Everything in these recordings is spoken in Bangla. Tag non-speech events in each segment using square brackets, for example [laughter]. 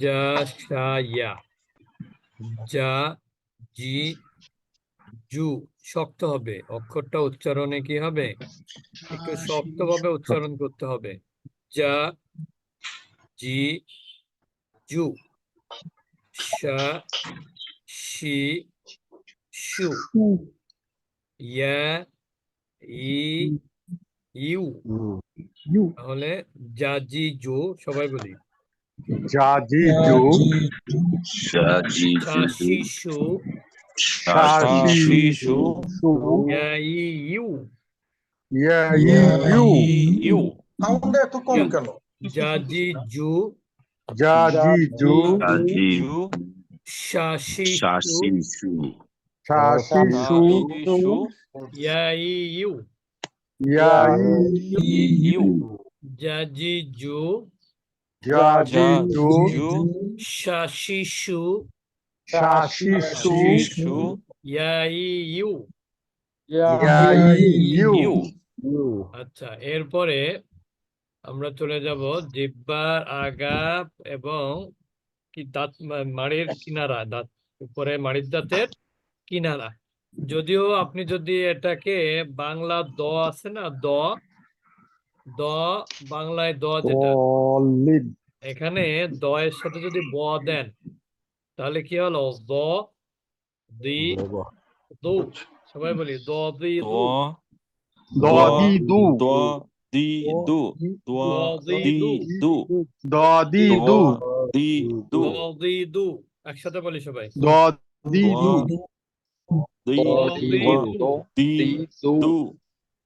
যা শা ইয়া। যা জি জু। শক্ত হবে। অক্ষরটা উচ্চারণে কি হবে? একটু শক্তভাবে উচ্চারণ করতে হবে। যা জি জু। শা শি শু। ইয়া ই ইউ। ইউ। তাহলে যা জি জু সবাই বলি। জাজি জু Shaji শা শি শু শাশি Shu সু ইয়া ই ইউ ইয়া সাউন্ডটা এত কম কেন যা জি জু জাজি জু Shaji শা শি আচ্ছা এরপরে আমরা চলে যাব জিহ্বার আগা এবং কি দাঁত মাড়ির কিনারা দাঁত উপরে মাড়ির দাঁতের কিনারা। যদিও আপনি যদি এটাকে বাংলা দ আছে না দ দ বাংলায় দ যেটা এখানে দ এর সাথে যদি ব দেন তাহলে কি হলো দ দি দু সবাই বলি দ দি দু দু দু দ দি দু একসাথে বলি সবাই দু দ দি দু দু দু দ দি দু দু দ দি দু Do Di দ দি দু দু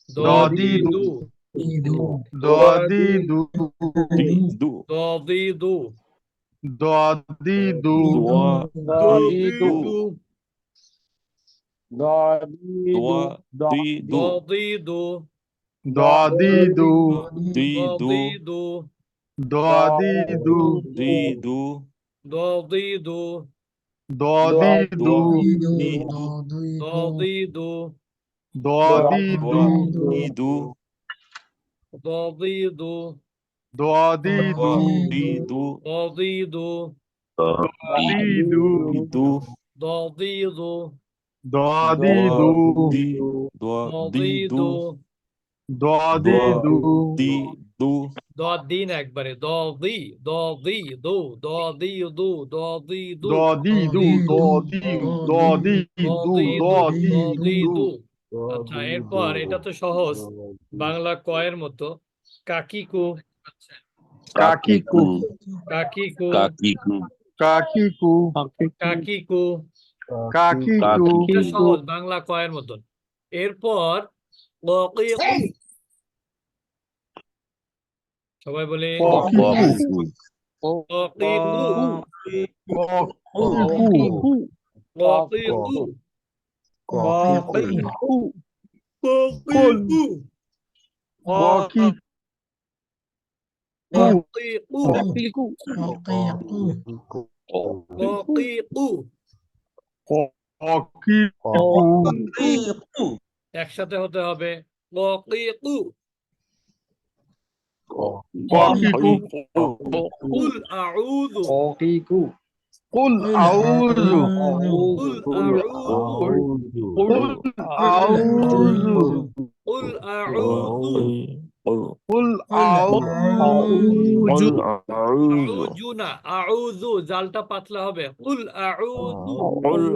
দ দি দু দ দি Dido. Dó, de do. Dó, do Dó, do Dó, do Dó, do Dó, do Dó, dido. Dido. Dó, de do. Dó, do Dó, do. Dó, do Dó, do Dó, do doido doido doido doido doido doido doido doido doido doido doido doido doido dodi, do, do. Do, do, do. আচ্ছা এরপর এটা তো সহজ। বাংলা কয়ের মতো। কাকিকু। কাকিকু। কাকিকু। কাকিকু। কাকিকু। কাকিকু। এটা সহজ বাংলা কয়ের মতন। এরপর সবাই বলে কাকিকু কাকিকু লকিকু লকিকু কাকিকু লকিকু লকিকু কাকিকু একসাথে হতে হবে লকিকু কাকিকু কুল আউযু কুল আউযু কুল আউযু কুল আউযু কুল আউযু কুল আউযু আউযু না আউযু জালটা পাতলা হবে। কুল আউযু কুল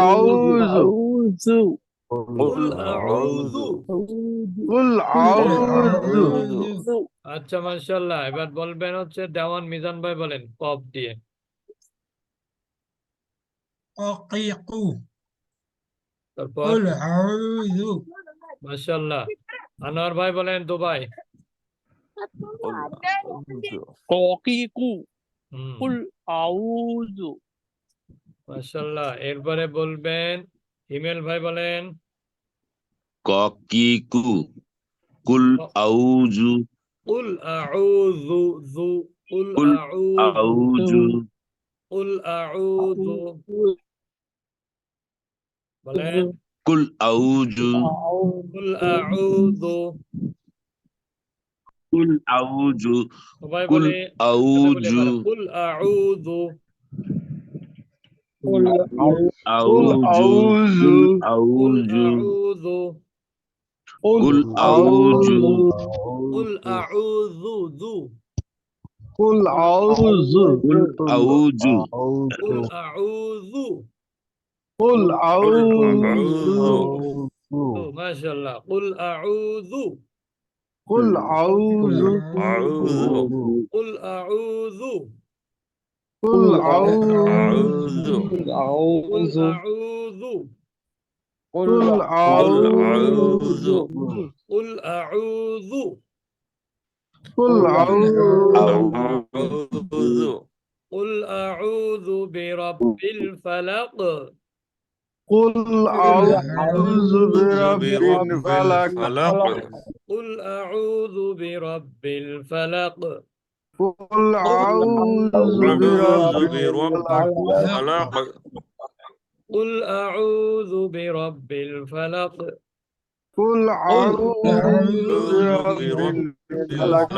আউযু কুল আউযু কুল আউযু আচ্ছা মাশাআল্লাহ এবার বলবেন হচ্ছে দেওয়ান মিজান ভাই বলেন কফ দিয়ে। তারপর? মাশাআল্লাহ। আনোয়ার ভাই বলেন দুবাই। Kokiku, হুম। kul মাশাআল্লাহ। এরপরে বলবেন হিমেল ভাই বলেন। Kakiku Kul Auzu কুল আউযু যু কুল আউযু কুল আউযু বলেন Kul Auzu কুল আউযু কুল আউযু সবাই কুল বলে সাথে বলে আউযু এবার, কুল আউযু قل আউযু আউযু কুল কুল আউযু আউযু কুল আউযু কুল আউযু কুল আউযু কুল আউযু কুল আউযু কুল قل أعوذ ما شاء الله قل أعوذ قل أعوذ قل أعوذ قل أعوذ قل أعوذ قل أعوذ قل أعوذ قل أعوذ قل أعوذ برب الفلق কুল আউযু বিরাব্বিল ফালাক قل أعوذ برب الفلق কুল আউযু বিরাব্বিল ফালাক قل أعوذ برب الفلق কুল আউযু বিরাব্বিল ফালাক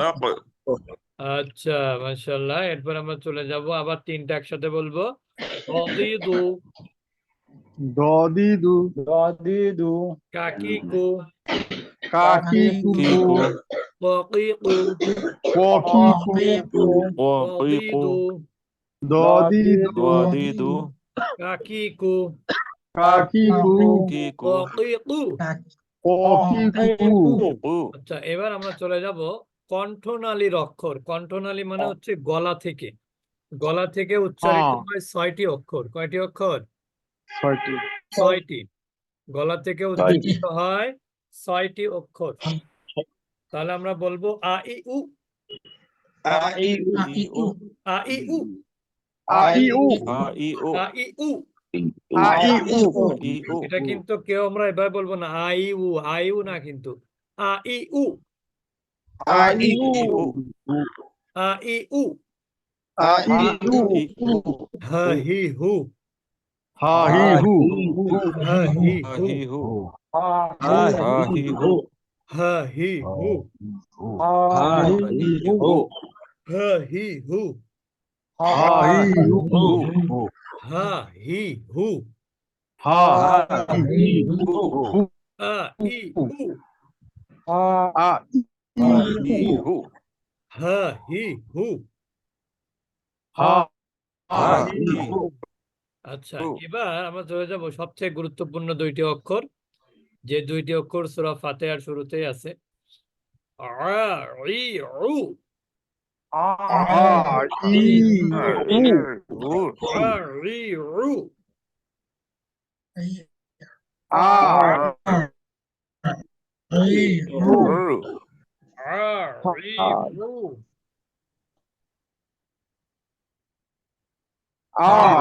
আচ্ছা মাশাআল্লাহ এরপর আমরা চলে যাব আবার তিনটা একসাথে বলবো অদিদু Dodidu. Dodidu. Kakiku. Kakiku. Kokiku. Kokiku. Kokiku. Dodidu. Dodidu. আচ্ছা এবার আমরা চলে যাব কণ্ঠনালীর অক্ষর কণ্ঠনালী মানে হচ্ছে গলা থেকে গলা থেকে উচ্চারিত হ্যাঁ। হয় ছয়টি অক্ষর কয়টি অক্ষর ছয়টি ছয়টি গলা থেকে উচ্চারিত হয় ছয়টি অক্ষর তাহলে আমরা বলব আ ই উ আ ই উ আ ই উ আ ই উ আ ই উ আ ই উ এটা কিন্তু কেউ আমরা এভাবে বলব না আই উ আই উ না কিন্তু আ ই উ আ ই উ আ ই উ আ ই উ হ হি হু Ha he who. Ha he who. Ha ha he who. Ha he who. Ha he who. Ha he who. Ha he who. Ha he who. Ha he who. Ha he who. Ha he who. Ha he who. Ha he who. আচ্ছা। এবার আমরা চলে যাব সবচেয়ে গুরুত্বপূর্ণ দুইটি অক্ষর। যে দুইটি অক্ষর সূরা ফাতিহার শুরুতেই আছে। আ ха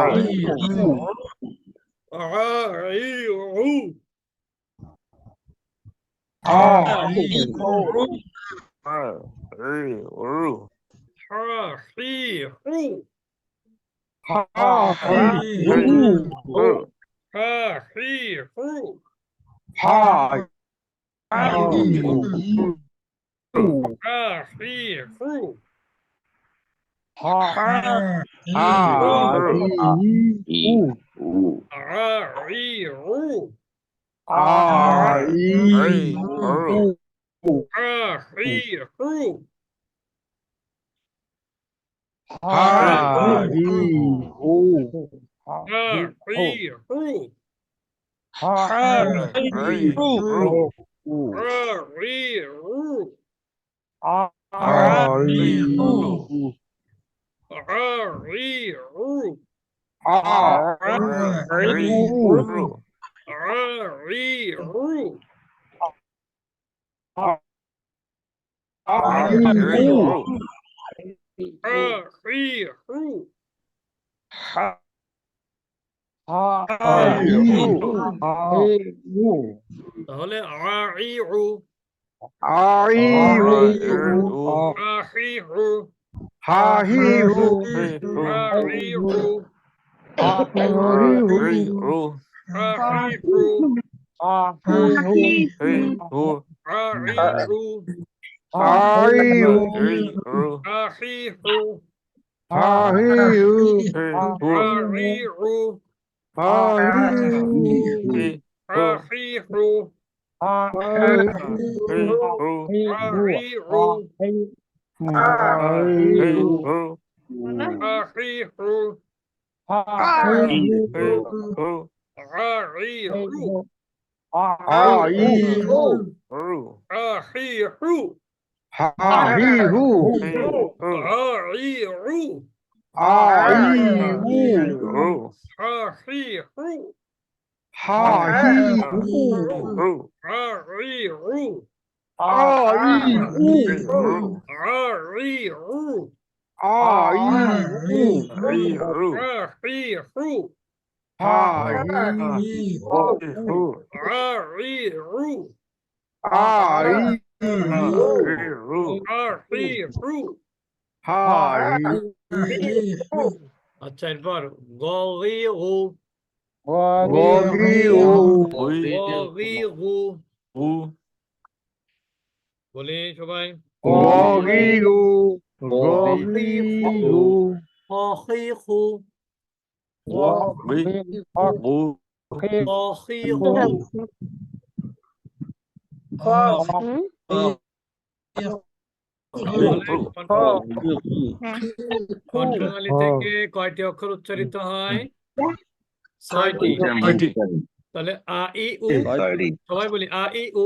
好看啊呜呜呜呜啊呜呜啊呜呜啊呜呜啊呜呜呜呜呜啊呜呜呜呜呜呜 হু হা হি হু হা হি হু আ ই উ আ ই হু হা হি হু হা হি হু হা হি হু হা হি হু হা হি হু হা হি হু হা হি হু আ হি হু হা হি হু আ হি হু হা হি হু আ হি হু তাহলে আ ই উ Hahi ru. Hahi ru. Hahi ru. Hahi ru. Hahi ru. Hahi ru. Ahiru. Ahiru. Ahiru. Ahiru. Ahiru. Ahiru. صحيح صحيح صحيح صحيح صحيح صحيح صحيح আরিউ আহিউ আহিহু আরিউ আরিউ IU আহিহু আহিহু আরিউ IU আহিহু হাহিউ আরিউ IU আরিউ বলি সবাই কণ্ঠনালী থেকে কয়টি অক্ষর উচ্চারিত হয়? ছয়টি। তাহলে আ ই উ। সবাই বলি আ ই উ।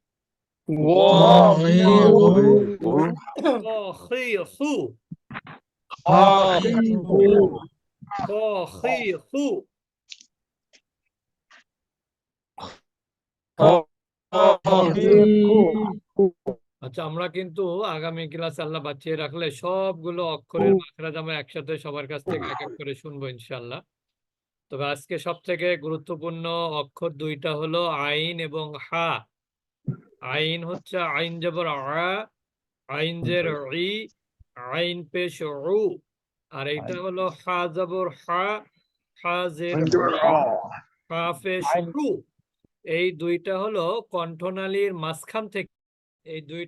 আচ্ছা আমরা কিন্তু আগামী ক্লাস আল্লাহ বাঁচিয়ে রাখলে সবগুলো অক্ষরের মাখরাজ আমরা একসাথে সবার কাছ থেকে এক এক করে শুনব ইনশাল্লাহ তবে আজকে সব থেকে গুরুত্বপূর্ণ অক্ষর দুইটা হলো আইন এবং হা। আইন হচ্ছে আইন জবর আ আইন জের ই আইন পেশ উ আর এইটা হলো হা জবর হা হা জের হা পেশ উ এই দুইটা হলো কণ্ঠনালীর মাঝখান থেকে এই দুই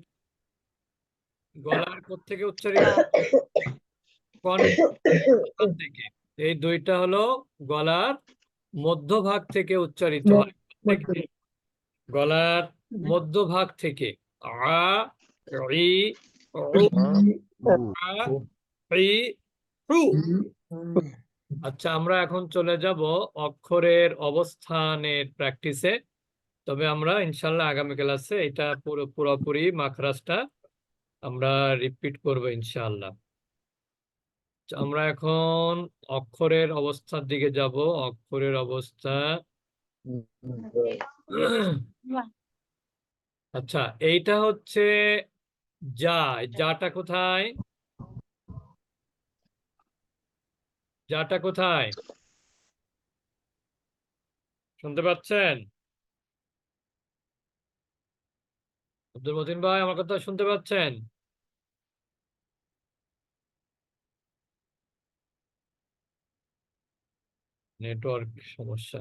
গলার থেকে উচ্চারিত। কণ্ঠ থেকে এই দুইটা হলো গলার মধ্যভাগ থেকে উচ্চারিত হয়। গলার মধ্যভাগ থেকে আ ই আচ্ছা আমরা এখন চলে যাব অক্ষরের অবস্থানের প্র্যাকটিসে। তবে আমরা ইনশাল্লাহ আগামী ক্লাসে এটা পুরো পুরোপুরি মাখরাজটা আমরা রিপিট করব ইনশাল্লাহ। আচ্ছা, আমরা এখন অক্ষরের অবস্থার দিকে যাব। অক্ষরের অবস্থা [clears throat] আচ্ছা এইটা হচ্ছে যা যাটা কোথায়? যাটা কোথায়? শুনতে পাচ্ছেন? আব্দুল মতিন ভাই, আমার কথা শুনতে পাচ্ছেন? নেটওয়ার্ক সমস্যা।